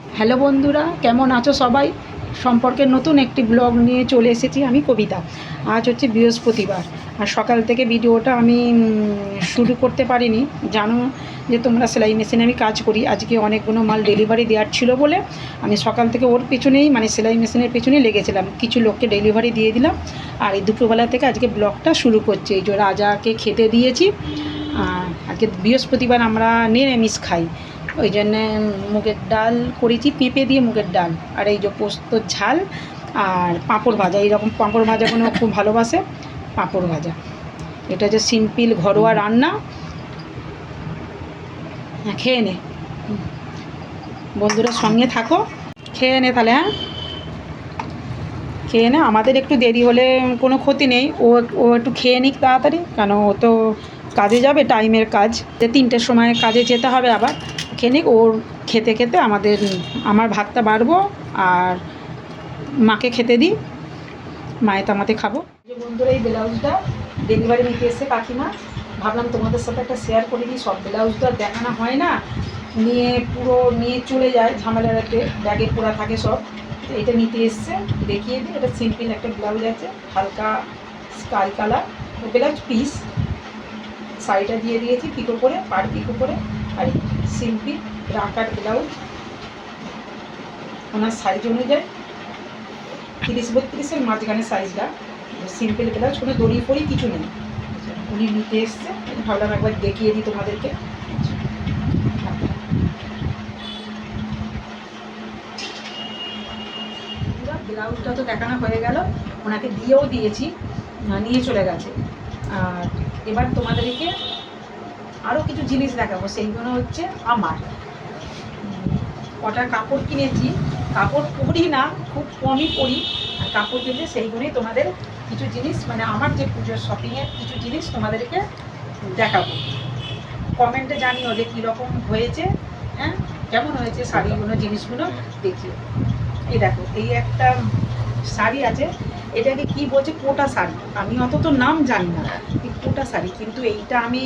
Hello বন্ধুরা, কেমন আছো সবাই? সম্পর্কে নতুন একটি ব্লগ নিয়ে চলে এসেছি আমি কবিতা। আজ হচ্ছে বৃহস্পতিবার, আর সকাল থেকে ভিডিওটা আমি শুরু করতে পারিনি। জানো যে তোমরা সেলাই মেশিনে আমি কাজ করি, আজকে অনেকগুলো মাল ডেলিভারি দেওয়ার ছিল বলে আমি সকাল থেকে ওর পেছনেই মানে সেলাই মেশিনের পেছনেই লেগেছিলাম। কিছু লোককে ডেলিভারি দিয়ে দিলাম, আর এই দুপুরবেলা থেকে আজকে ব্লগটা শুরু করছি। এই যে রাজাকে খেতে দিয়েছি আজকে বৃহস্পতিবার আমরা নিরামিষ খাই। ওই জন্যে মুগের ডাল করেছি, পেঁপে দিয়ে মুগের ডাল। আর এই যে পোস্ত ঝাল আর পাঁপড় ভাজা এইরকম পাঁপড় ভাজাগুলো খুব ভালোবাসে, পাঁপড় ভাজা। এটা হচ্ছে সিম্পল ঘরোয়া রান্না। হ্যাঁ খেয়ে নে। বন্ধুরা সঙ্গে থাকো। খেয়ে নে তাহলে হ্যাঁ? খেয়ে নে। আমাদের একটু দেরি হলে কোনো ক্ষতি নেই। ও ও একটু খেয়ে নিক তাড়াতাড়ি। কেন ও তো কাজে যাবে, টাইমের কাজ। যে তিনটের সময় কাজে যেতে হবে আবার। খেয়ে নিক, ওর খেতে খেতে আমাদের, আমার ভাতটা বাড়বো আর মাকে খেতে দিই। মায়ে তো আমাদের খাব। যে বন্ধুরা, এই ব্লাউজটা ডেলিভারি নিতে এসে কাকিমা। ভাবলাম তোমাদের সাথে একটা শেয়ার করে দিই, সব ব্লাউজ তো আর দেখানো হয় না। নিয়ে পুরো, নিয়ে চলে যায় ঝামেলাতে ব্যাগে পোড়া থাকে সব। তো এটা নিতে এসছে, দেখিয়ে দিই। এটা সিম্পল একটা ব্লাউজ আছে, হালকা স্কাই কালার ব্লাউজ পিস শাড়িটা দিয়ে দিয়েছি পিকো করে পার পিকো করে, আর সিম্পল রাকার ব্লাউজ। ওনার সাইজ অনুযায়ী তিরিশ বত্রিশের মাঝখানে সাইজটা সিম্পল ব্লাউজ, কোনো দড়ি ফড়ি কিছু নেই। উনি নিতে এসছে ভাবলাম একবার দেখিয়ে দিই তোমাদেরকে। ব্লাউজটা তো দেখানো হয়ে গেল, ওনাকে দিয়েও দিয়েছি নিয়ে চলে গেছে। আর এবার তোমাদেরকে আরও কিছু জিনিস দেখাবো, সেইগুলো হচ্ছে আমার। কটা কাপড় কিনেছি, কাপড় পরি না, খুব কমই পরি। আর কাপড় কিনলে সেইগুলোই তোমাদের কিছু জিনিস মানে আমার যে পুজোর শপিংয়ের কিছু জিনিস তোমাদেরকে দেখাবো। কমেন্টে জানিও যে কীরকম হয়েছে হ্যাঁ? কেমন হয়েছে শাড়িগুলো, জিনিসগুলো দেখিও। এই দেখো, এই একটা শাড়ি আছে এটাকে কি বলছে? কোটা শাড়ি। আমি অত তো নাম জানি না। কোটা শাড়ি। কিন্তু এইটা আমি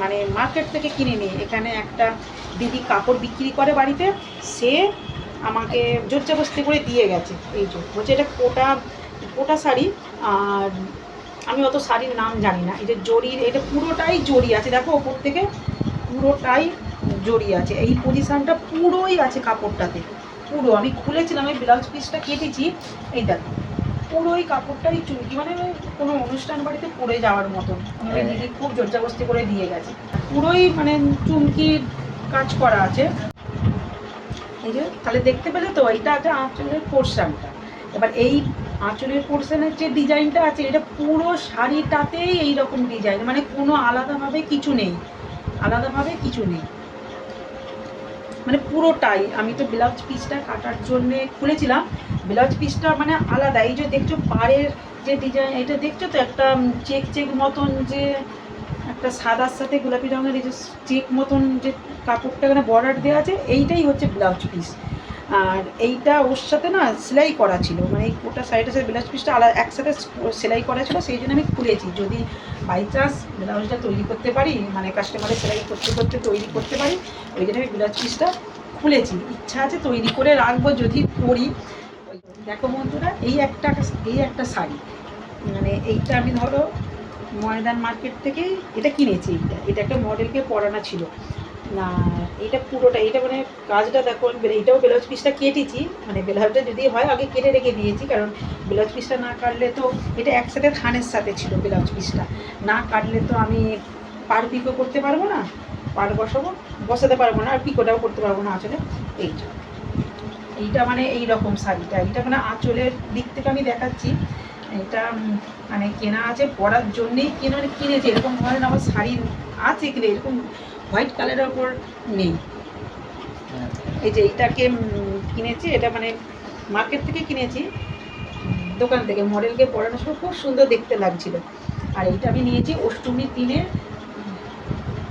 মানে মার্কেট থেকে কিনে নিই এখানে একটা দিদি কাপড় বিক্রি করে বাড়িতে, সে আমাকে জোরজাবস্তি করে দিয়ে গেছে। এই যে, বলছে এটা কোটা কোটা শাড়ি। আর আমি অত শাড়ির নাম জানি না। এই যে জরির এটা পুরোটাই জরি আছে। দেখো ওপর থেকে পুরোটাই জরি আছে। এই পজিশানটা পুরোই আছে কাপড়টাতে। পুরো। আমি খুলেছিলাম, এই ব্লাউজ পিসটা কেটেছি। এই দেখো। পুরোই কাপড়টাই চুমকি মানে কোনো অনুষ্ঠান বাড়িতে পরে যাওয়ার মতন। আমাকে দিদি খুব জোরজাবস্তি করে দিয়ে গেছে। পুরোই মানে চুমকির কাজ করা আছে। এই যে তাহলে দেখতে পেলে তো এইটা আছে আঁচলের পোর্শনটা। এবার এই আঁচলের পোর্শনের যে ডিজাইনটা আছে এটা পুরো শাড়িটাতেই এই রকম ডিজাইন। মানে কোনো আলাদাভাবে কিছু নেই। আলাদাভাবে কিছু নেই। মানে পুরোটাই। আমি তো ব্লাউজ পিসটা কাটার জন্যে খুলেছিলাম। ব্লাউজ পিসটা মানে আলাদা। এই যে দেখছ পাড়ের যে ডিজাইন এটা দেখছ তো একটা চেক চেক মতন যে একটা সাদার সাথে গোলাপি রঙের এই যে চেক মতন যে কাপড়টা এখানে বর্ডার দেওয়া আছে, এইটাই হচ্ছে ব্লাউজ পিস আর এইটা ওর সাথে না সেলাই করা ছিল। মানে এই কোটা সাইডের সাথে ব্লাউজ পিসটা আলাদা, একসাথে সেলাই করা ছিল, সেই জন্য আমি খুলেছি। যদি বাই চান্স ব্লাউজটা তৈরি করতে পারি মানে কাস্টমারের সেলাই করতে করতে, তৈরি করতে পারি, ওই জন্য আমি ব্লাউজ পিসটা খুলেছি। ইচ্ছা আছে তৈরি করে রাখব যদি পরি দেখো বন্ধুরা, এই একটা এই একটা শাড়ি। মানে এইটা আমি ধরো ময়দান মার্কেট থেকে এটা কিনেছি। এইটা এটা একটা মডেলকে পরানো ছিল। না এটা পুরোটা এটা মানে কাজটা দেখো এইটাও ব্লাউজ পিসটা কেটেছি মানে ব্লাউজটা যদি হয়, আগে কেটে রেখে দিয়েছি, কারণ ব্লাউজ পিসটা না কাটলে তো, এটা একসাথে থানের সাথে ছিল ব্লাউজ পিসটা। না কাটলে তো আমি পার পিকো করতে পারব না, পার বসাবো, বসাতে পারব না, আর পিকোটাও করতে পারব না আসলে এইটা। এইটা মানে এই রকম শাড়িটা, এইটা মানে আঁচলের দিক থেকে আমি দেখাচ্ছি, এটা মানে কেনা আছে, পরার জন্যেই কিনে মানে কিনেছি, এরকম ধরনের আমার শাড়ি আছে কিনে, এরকম হোয়াইট কালারের ওপর নেই। এই যে এইটাকে কিনেছি, এটা মানে মার্কেট থেকে কিনেছি, দোকান থেকে, মডেলকে পরানোর সময় খুব সুন্দর দেখতে লাগছিল। আর এইটা আমি নিয়েছি অষ্টমীর দিনে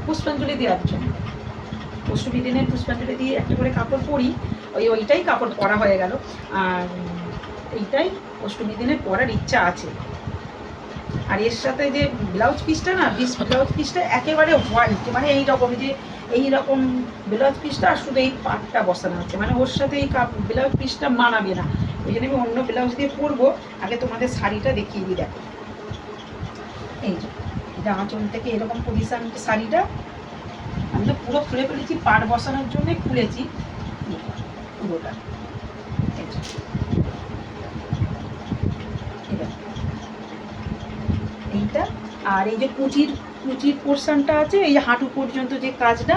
পুষ্পাঞ্জলি দেওয়ার জন্য। অষ্টমী দিনে পুষ্পাঞ্জলি দিয়ে একটা করে কাপড় পরি, ওই ওইটাই কাপড় পরা হয়ে গেল। আর এইটাই অষ্টমী দিনে পরার ইচ্ছা আছে। আর এর সাথে যে ব্লাউজ পিসটা না ব্লাউজ পিসটা একেবারে হোয়াইট মানে এই রকম যে এই রকম ব্লাউজ পিসটা আর শুধু এই পাটটা বসানো হচ্ছে। মানে ওর সাথে এই কাপ, ব্লাউজ পিসটা মানাবে না। ওই জন্য আমি অন্য ব্লাউজ দিয়ে পরবো। আগে তোমাদের শাড়িটা দেখিয়ে দিই, দেখো। এই যে আঁচল থেকে এরকম পজিশন শাড়িটা। আমি তো পুরো খুলে ফেলেছি, পাট বসানোর জন্য খুলেছি। পুরোটা। এই দেখো। এইটা আর এই যে কুচির কুচির পোর্শনটা আছে, এই যে হাঁটু পর্যন্ত যে কাজটা,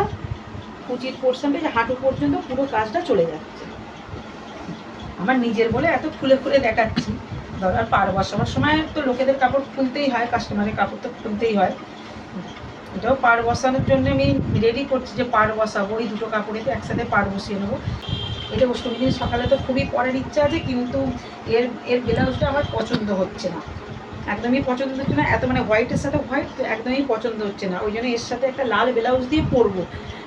কুচির পোর্শনটা যে হাঁটু পর্যন্ত পুরো কাজটা চলে যাচ্ছে। আমার নিজের বলে এত খুলে খুলে দেখাচ্ছি। ধর আর পার বসাবার সময় তো লোকেদের কাপড় খুলতেই হয় কাস্টমারের কাপড় তো খুলতেই হয়। এটাও পার বসানোর জন্য আমি রেডি করছি যে পার বসাবো, এই দুটো কাপড়ে তো একসাথে পার বসিয়ে নেব। এটা অষ্টমী দিন সকালে তো খুবই পরের ইচ্ছা আছে, কিন্তু এর এর ব্লাউজটা আমার পছন্দ হচ্ছে না। একদমই পছন্দ হচ্ছে না, এত মানে হোয়াইটের সাথে হোয়াইট একদমই পছন্দ হচ্ছে না। ওই জন্য এর সাথে একটা লাল ব্লাউজ দিয়ে পরবো।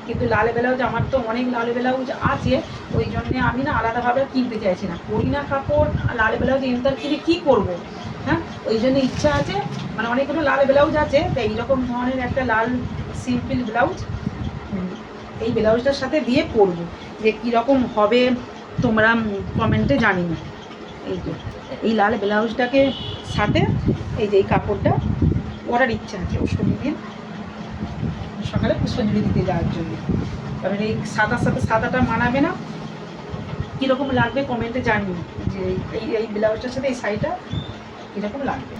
কিন্তু লাল ব্লাউজ আমার তো অনেক লাল ব্লাউজ আছে, ওই জন্য আমি না আলাদাভাবে কিনতে চাইছি না। করি না কাপড় লাল ব্লাউজ এমতার কিনে কী করব? হ্যাঁ? ওই জন্য ইচ্ছা আছে মানে অনেকগুলো লাল ব্লাউজ আছে তো এইরকম ধরনের একটা লাল সিম্পল ব্লাউজ এই ব্লাউজটার সাথে দিয়ে পরবো। যে কীরকম হবে তোমরা কমেন্টে জানিও। এই যে এই লাল ব্লাউজটাকে সাথে এই যে এই কাপড়টা পরার ইচ্ছা আছে অষ্টমী দিন। সকালে পুষ্পাঞ্জলি দিতে যাওয়ার জন্য। কারণ এই সাদার সাথে সাদাটা মানাবে না। কীরকম লাগবে কমেন্টে জানিও যে এই এই ব্লাউজটার সাথে এই শাড়িটা কীরকম লাগবে।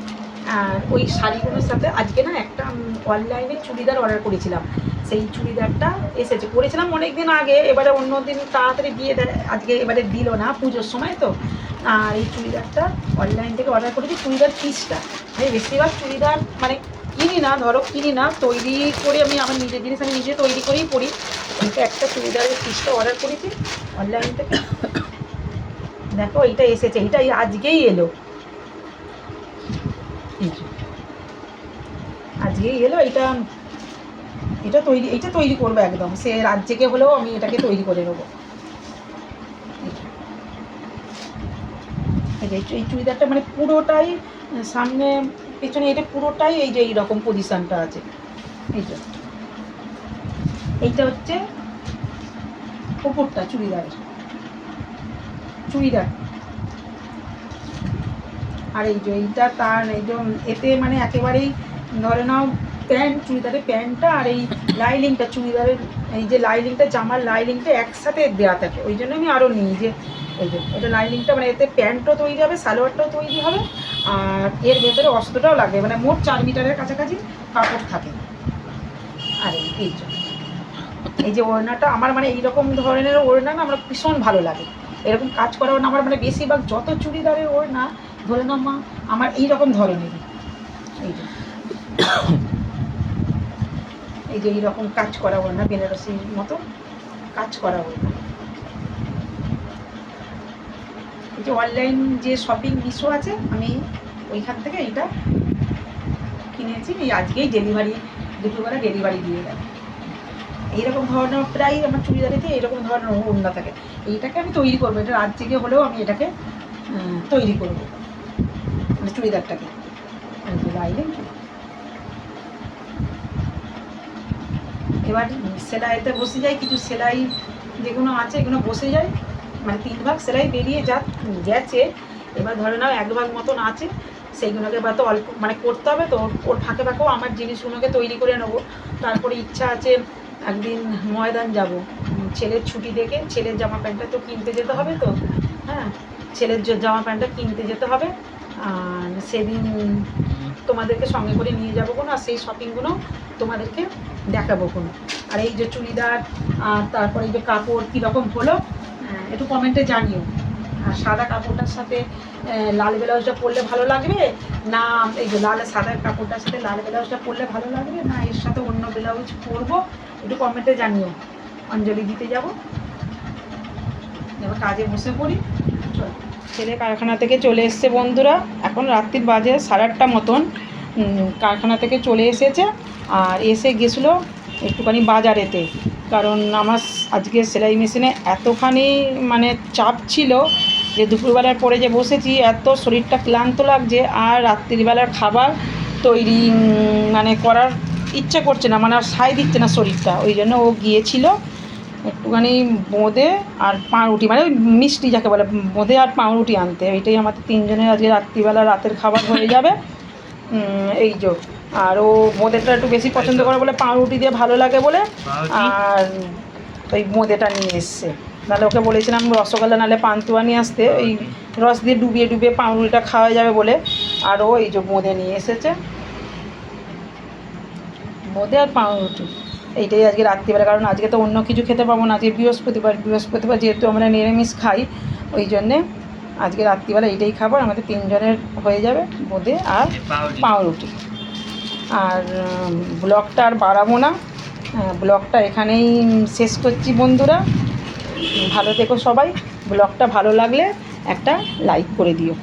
আর ওই শাড়িগুলোর সাথে আজকে না একটা অনলাইনে চুড়িদার অর্ডার করেছিলাম। সেই চুড়িদারটা এসেছে। করেছিলাম অনেক দিন আগে, এবারে অন্য দিন তাড়াতাড়ি দেয় আজকে এবারে দিল না পুজোর সময় তো। আর এই চুড়িদারটা অনলাইন থেকে অর্ডার করেছি, চুড়িদার পিসটা আমি বেশিরভাগ চুড়িদার মানে কিনি না, ধরো কিনি না, তৈরি করে আমি আমার নিজের জিনিস আমি নিজে তৈরি করেই পরি। কিন্তু একটা চুড়িদারের পিসটা অর্ডার করেছি অনলাইন থেকে। দেখো, এইটা এসেছে, এইটা আজকেই এলো। আজকেই এলো এটা এটা তৈরি এটা তৈরি করব একদম। সে রাত জেগে হলেও আমি এটাকে তৈরি করে নেব। এই চুড়িদারটা মানে পুরোটাই সামনে, পেছনে এটা পুরোটাই এই যে এইরকম পজিশনটা আছে। এই যে। এইটা হচ্ছে ওপরটা চুড়িদারের। চুড়িদার। আর এই যে এইটা তার এই যে এতে মানে একেবারেই ধরে নাও প্যান্ট, চুড়িদারের প্যান্টটা আর এই লাইলিংটা, চুড়িদারের এই যে লাইলিংটা, জামার লাইলিংটা একসাথে দেওয়া থাকে। ওই জন্য আমি আরও নিই যে, এই যে, এটা লাইলিংটা মানে এতে প্যান্টও তৈরি হবে, সালোয়ারটাও তৈরি হবে, আর এর ভেতরে অস্ত্রটাও লাগবে। মানে মোট চার মিটারের কাছাকাছি কাপড় থাকে। আর এই- এই যে এই যে ওড়নাটা, আমার মানে এইরকম ধরনের ওড়না না, আমার ভীষণ ভালো লাগে। এরকম কাজ করা ওড়না, আমার মানে বেশিরভাগ যত চুড়িদারের ওড়না, ধরে নাও মা, আমার এইরকম ধরনেরই এই যে এই যে এইরকম কাজ করা না, বেনারসির মতো কাজ করা ওড়না এই যে অনলাইন যে শপিং মিশো আছে, আমি ওইখান থেকে এইটা কিনেছি, এই আজকেই ডেলিভারি দুপুরবেলা ডেলিভারি দিয়ে গেল এইরকম ধরনের প্রায় আমার চুড়িদারেতে এইরকম ধরনের ওড়না থাকে। এইটাকে আমি তৈরি করব, এটা রাত জেগে হলেও আমি এটাকে তৈরি করব। মানে চুড়িদারটাকে। এই যে এবার সেলাইতে বসে যাই কিছু সেলাই যেগুলো আছে, এগুলো বসে যায়। মানে তিন ভাগ সেলাই বেরিয়ে যা গেছে। এবার ধরে নাও এক ভাগ মতন আছে। সেইগুলোকে এবার তো অল্প মানে করতে হবে তো, ওর ফাঁকে ফাঁকেও আমার জিনিসগুলোকে তৈরি করে নেব। তারপরে ইচ্ছা আছে একদিন ময়দান যাব। ছেলের ছুটি দেখে, ছেলের জামা প্যান্টটা তো কিনতে যেতে হবে তো। হ্যাঁ ছেলের জামা প্যান্টটা কিনতে যেতে হবে। আর সেদিন তোমাদেরকে সঙ্গে করে নিয়ে যাব কোনো আর সেই শপিংগুলো তোমাদেরকে দেখাবো কোনো। আর এই যে চুড়িদার আর তারপরে এই যে কাপড় কীরকম হলো আহ, একটু কমেন্টে জানিও। আর সাদা কাপড়টার সাথে লাল ব্লাউজটা পরলে ভালো লাগবে? না এই যে লাল সাদা কাপড়টার সাথে লাল ব্লাউজটা পরলে ভালো লাগবে? না এর সাথে অন্য ব্লাউজ পরবো? একটু কমেন্টে জানিও। অঞ্জলি দিতে যাব। এবার কাজে বসে পড়ি। চল। ছেলে কারখানা থেকে চলে এসছে বন্ধুরা। এখন রাত্রির বাজে সাড়ে আটটা মতন। কারখানা থেকে চলে এসেছে আর এসে গেছিল একটুখানি বাজারেতে। কারণ আমার আজকে সেলাই মেশিনে এতখানি মানে চাপ ছিল যে দুপুরবেলার পরে যে বসেছি, এত শরীরটা ক্লান্ত লাগছে আর রাত্রিবেলার খাবার তৈরি মানে করার ইচ্ছে করছে না মানে আর সাই দিচ্ছে না শরীরটা। ওই জন্য ও গিয়েছিল। একটুখানি বোঁদে আর পাউরুটি মানে ওই মিষ্টি যাকে বলে বোঁদে আর পাউরুটি আনতে। এইটাই আমাদের তিনজনের আজকে রাত্রিবেলা রাতের খাবার হয়ে যাবে। এই যে আর ও বোঁদেটা একটু বেশি পছন্দ করে বলে পাউরুটি দিয়ে ভালো লাগে বলে। আর ওই বোঁদেটা নিয়ে এসছে। নাহলে ওকে বলেছিলাম রসগোল্লা নাহলে পান্তুয়া নিয়ে আসতে। ওই রস দিয়ে ডুবিয়ে ডুবিয়ে পাউরুটিটা খাওয়া যাবে বলে। আর ও এই যে বোঁদে নিয়ে এসেছে। বোঁদে আর পাউরুটি। এইটাই আজকে রাত্রিবেলা কারণ আজকে তো অন্য কিছু খেতে পাবো না আজকে বৃহস্পতিবার বৃহস্পতিবার যেহেতু আমরা নিরামিষ খাই ওই জন্যে আজকে রাত্রিবেলা এইটাই খাবার আমাদের তিনজনের হয়ে যাবে বোঁদে আর পাউরুটি। আর ব্লগটা আর বাড়াবো না আহ, ব্লগটা এখানেই শেষ করছি বন্ধুরা। ভালো থেকো সবাই ব্লগটা ভালো লাগলে একটা লাইক করে দিও।